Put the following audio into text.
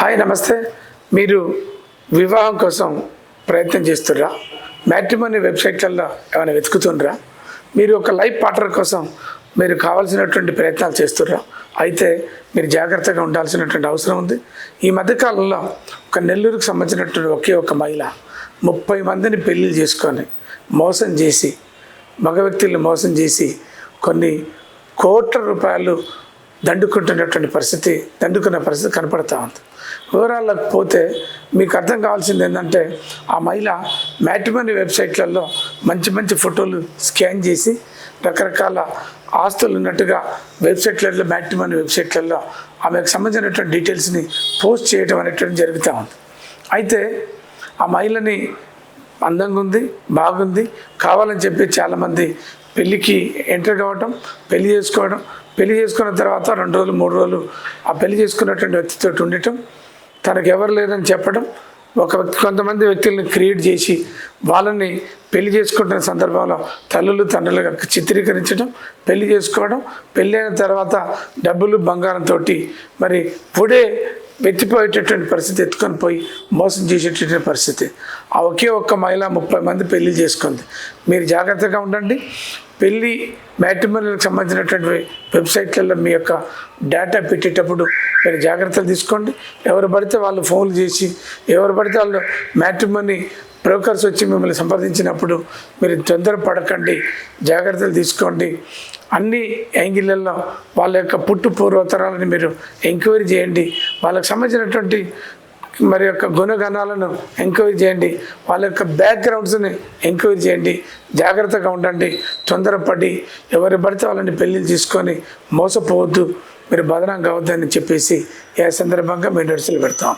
Hi నమస్తే. మీరు వివాహం కోసం ప్రయత్నం చేస్తుర్రా? మ్యాట్రిమోని వెబ్సైట్లలో ఏమైనా వెతుకుతుండ్రా? మీరు ఒక లైఫ్ పార్ట్నర్ కోసం మీరు కావాల్సినటువంటి ప్రయత్నాలు చేస్తుర్రా? అయితే మీరు జాగ్రత్తగా ఉండాల్సినటువంటి అవసరం ఉంది. ఈ మధ్యకాలంలో ఒక నెల్లూరుకు సంబంధించినటువంటి ఒకే ఒక మహిళ ముప్పై మందిని పెళ్ళి చేసుకొని మోసం చేసి మగ వ్యక్తుల్ని మోసం చేసి కొన్ని కోట్ల రూపాయలు దండుకుంటున్నటువంటి పరిస్థితి దండుకున్న పరిస్థితి కనపడతా ఉంది. వివరాల్లోకి పోతే మీకు అర్థం కావాల్సింది ఏంటంటే ఆ మహిళ మ్యాట్రిమోనీ వెబ్సైట్లలో మంచి మంచి ఫోటోలు స్కాన్ చేసి రకరకాల ఆస్తులు ఉన్నట్టుగా వెబ్సైట్లలో మ్యాట్రిమోనీ వెబ్సైట్లలో ఆమెకు సంబంధించినటువంటి డీటెయిల్స్ని పోస్ట్ చేయడం అనేటువంటి జరుగుతూ ఉంది. అయితే ఆ మహిళని అందంగా ఉంది బాగుంది కావాలని చెప్పి చాలామంది పెళ్ళికి ఎంటర్ కావటం పెళ్ళి చేసుకోవడం పెళ్ళి చేసుకున్న తర్వాత రెండు రోజులు మూడు రోజులు ఆ పెళ్ళి చేసుకున్నటువంటి వ్యక్తితో ఉండటం తనకు ఎవరు లేదని చెప్పడం ఒక వ్యక్తి కొంతమంది వ్యక్తులను క్రియేట్ చేసి వాళ్ళని పెళ్ళి చేసుకుంటున్న సందర్భంలో తల్లులు తండ్రులుగా చిత్రీకరించడం పెళ్ళి చేసుకోవడం పెళ్ళైన తర్వాత డబ్బులు బంగారంతో మరి పొడే వెతిపోయేటటువంటి పరిస్థితి ఎత్తుకొని పోయి మోసం చేసేటటువంటి పరిస్థితి. ఆ ఒకే ఒక్క మహిళ ముప్పై మంది పెళ్ళి చేసుకుంది. మీరు జాగ్రత్తగా ఉండండి. పెళ్ళి మ్యాట్రిమోనియల్కి సంబంధించినటువంటి వెబ్సైట్లలో మీ యొక్క డేటా పెట్టేటప్పుడు మీరు జాగ్రత్తలు తీసుకోండి. ఎవరు పడితే వాళ్ళు ఫోన్లు చేసి ఎవరు పడితే వాళ్ళు మ్యాట్రిమోని బ్రోకర్స్ వచ్చి మిమ్మల్ని సంప్రదించినప్పుడు మీరు తొందర పడకండి జాగ్రత్తలు తీసుకోండి. అన్ని యాంగిళ్ళల్లో వాళ్ళ యొక్క పుట్టు పూర్వతరాలను మీరు ఎంక్వైరీ చేయండి. వాళ్ళకి సంబంధించినటువంటి మరి యొక్క గుణగణాలను ఎంక్వైరీ చేయండి. వాళ్ళ యొక్క బ్యాక్గ్రౌండ్స్ని ఎంక్వైరీ చేయండి. జాగ్రత్తగా ఉండండి. తొందరపడి ఎవరు పడితే వాళ్ళని పెళ్ళిళ్ళు తీసుకొని మోసపోవద్దు. మీరు బదనం కావద్దని చెప్పేసి ఏ సందర్భంగా మేము నడుచులు పెడతాం.